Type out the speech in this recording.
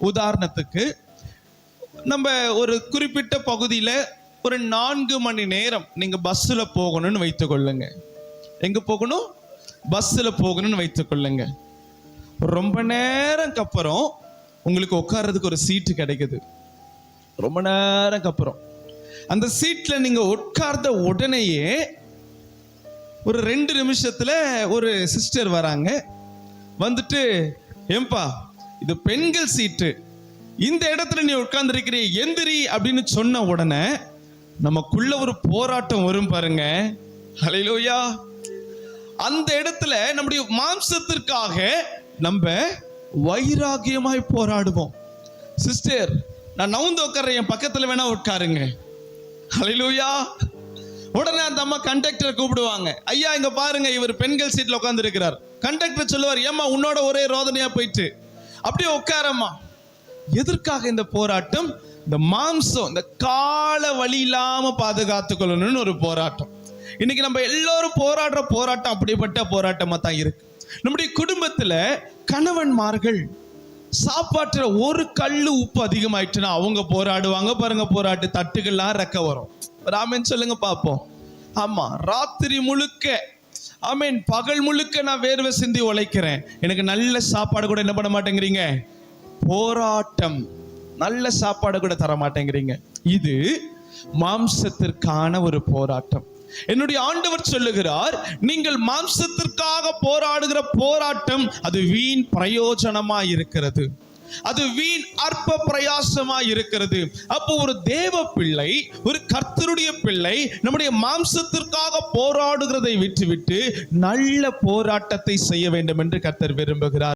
உதாரணத்துக்கு நம்ம ஒரு குறிப்பிட்ட பகுதியில் ஒரு நான்கு மணி நேரம் நீங்கள் பஸ்ஸில் போகணும்னு வைத்துக்கொள்ளுங்க எங்கே போகணும்? பஸ்ஸில் போகணும்னு வைத்துக்கொள்ளுங்க ரொம்ப நேரம்க்கு அப்புறம் உங்களுக்கு உட்கார்றதுக்கு ஒரு சீட்டு கிடைக்குது. ரொம்ப நேரம்க்கு அப்புறம். அந்த சீட்டில் நீங்கள் உட்கார்ந்த உடனேயே ஒரு ரெண்டு நிமிஷத்தில் ஒரு சிஸ்டர் வராங்க. வந்துட்டு ஏம்பா இது பெண்கள் சீட்டு. இந்த இடத்துல நீ உட்கார்ந்துருக்கிறீ எந்திரி அப்படின்னு சொன்ன உடனே நமக்குள்ள ஒரு போராட்டம் வரும் பாருங்க. ஹalleluya. அந்த இடத்துல நம்முடைய மாம்சத்திற்காக நம்ம வைராகியமாய் போராடுவோம். சிஸ்டர் நான் நவுந்து உட்கார என் பக்கத்துல வேணா உட்காருங்க. ஹalleluya உடனே அந்த அம்மா கண்டக்டரை கூப்பிடுவாங்க. ஐயா இங்க பாருங்க இவர் பெண்கள் சீட்ல உட்கார்ந்து இருக்கிறார் கண்டக்டர் சொல்லுவார் ஏம்மா உன்னோட ஒரே ரோதனையா போயிட்டு. அப்படியே உட்காரம்மா. எதற்காக இந்த போராட்டம்? இந்த மாம்சம் இந்த கால வழி இல்லாம பாதுகாத்து கொள்ளணும்னு ஒரு போராட்டம். இன்னைக்கு நம்ம எல்லோரும் போராடுற போராட்டம் அப்படிப்பட்ட போராட்டமா தான் இருக்கு. நம்முடைய குடும்பத்துல கணவன்மார்கள் சாப்பாட்டுல ஒரு கல் உப்பு அதிகமாயிட்டுன்னா அவங்க போராடுவாங்க. பாருங்க போராட்டு தட்டுகள்லாம் ரெக்க வரும். ராமன் சொல்லுங்க பார்ப்போம். ஆமா ராத்திரி முழுக்க ஆமீன். பகல் முழுக்க நான் வேர்வை சிந்தி உழைக்கிறேன். எனக்கு நல்ல சாப்பாடு கூட என்ன பண்ண மாட்டேங்கிறீங்க? போராட்டம். நல்ல சாப்பாடு கூட தர மாட்டேங்கிறீங்க. இது மாம்சத்திற்கான ஒரு போராட்டம். என்னுடைய ஆண்டவர் சொல்லுகிறார் நீங்கள் மாம்சத்திற்காக போராடுகிற போராட்டம் அது வீண் பிரயோஜனமா இருக்கிறது அது வீண் அற்ப பிரயாசமா இருக்கிறது. அப்போ ஒரு தேவ பிள்ளை ஒரு கர்த்தருடைய பிள்ளை நம்முடைய மாம்சத்திற்காக போராடுகிறதை விட்டுவிட்டு நல்ல போராட்டத்தை செய்ய வேண்டும் என்று கர்த்தர் விரும்புகிறார்.